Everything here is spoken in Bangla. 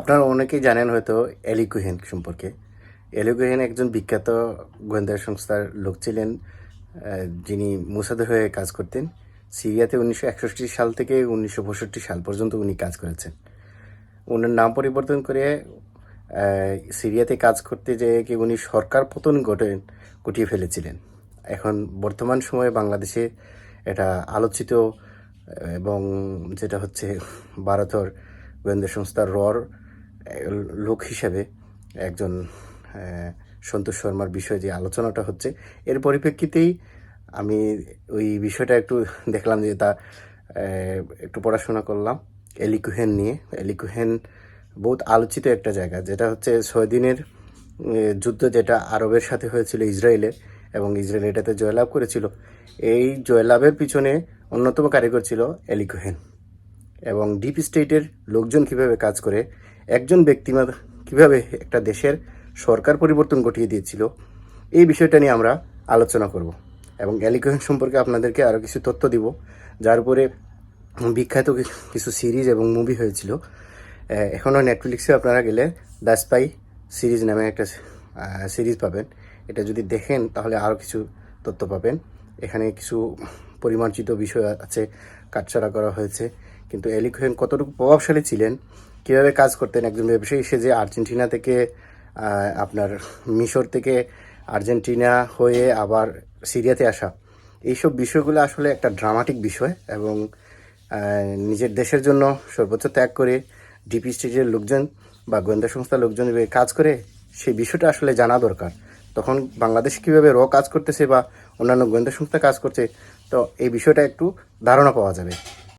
আপনারা অনেকেই জানেন হয়তো এলি কুহেন সম্পর্কে। এলি কুহেন একজন বিখ্যাত গোয়েন্দা সংস্থার লোক ছিলেন যিনি মুসাদের হয়ে কাজ করতেন। সিরিয়াতে উনিশশো একষট্টি সাল থেকে উনিশশো পঁয়ষট্টি সাল পর্যন্ত উনি কাজ করেছেন। ওনার নাম পরিবর্তন করে সিরিয়াতে কাজ করতে যেয়ে কি উনি সরকার পতন ঘটে, ঘটিয়ে ফেলেছিলেন। এখন বর্তমান সময়ে বাংলাদেশে এটা আলোচিত, এবং যেটা হচ্ছে ভারতের গোয়েন্দা সংস্থা রর লোক হিসেবে একজন সন্তোষ শর্মার বিষয়ে যে আলোচনাটা হচ্ছে, এর পরিপ্রেক্ষিতেই আমি ওই বিষয়টা একটু দেখলাম যে তা একটু পড়াশোনা করলাম এলিকুহেন নিয়ে। এলিকুহেন বহুত আলোচিত একটা জায়গা, যেটা হচ্ছে ছয় দিনের যুদ্ধ যেটা আরবের সাথে হয়েছিল ইসরায়েলের এবং ইসরায়েল এটাতে জয়লাভ করেছিল। এই জয়লাভের পিছনে অন্যতম কারিগর ছিল এলিকুহেন এবং ডিপ স্টেটের লোকজন কীভাবে কাজ করে, একজন ব্যক্তি কীভাবে একটা দেশের সরকার পরিবর্তন ঘটিয়ে দিয়েছিল, এই বিষয়টা নিয়ে আমরা আলোচনা করব এবং অ্যালিকোহেন সম্পর্কে আপনাদেরকে আরও কিছু তথ্য দিব। যার উপরে বিখ্যাত কিছু সিরিজ এবং মুভি হয়েছিল। এখনও নেটফ্লিক্সে আপনারা গেলে দ্য স্পাই সিরিজ নামে একটা সিরিজ পাবেন। এটা যদি দেখেন, তাহলে আরও কিছু তথ্য পাবেন। এখানে কিছু পরিমার্জিত বিষয় আছে, কাটছাড়া করা হয়েছে। কিন্তু এলিকোহেন কতটুকু প্রভাবশালী ছিলেন, কীভাবে কাজ করতেন একজন ব্যবসায়ী? সে যে আর্জেন্টিনা থেকে আপনার মিশর থেকে আর্জেন্টিনা হয়ে আবার সিরিয়াতে আসা, এইসব বিষয়গুলো আসলে একটা ড্রামাটিক বিষয় এবং নিজের দেশের জন্য সর্বোচ্চ ত্যাগ করে ডিপি স্টেটের লোকজন বা গোয়েন্দা সংস্থার লোকজন কাজ করে, সেই বিষয়টা আসলে জানা দরকার। তখন বাংলাদেশ কীভাবে র কাজ করতেছে বা অন্যান্য গোয়েন্দা সংস্থা কাজ করছে, তো এই বিষয়টা একটু ধারণা পাওয়া যাবে।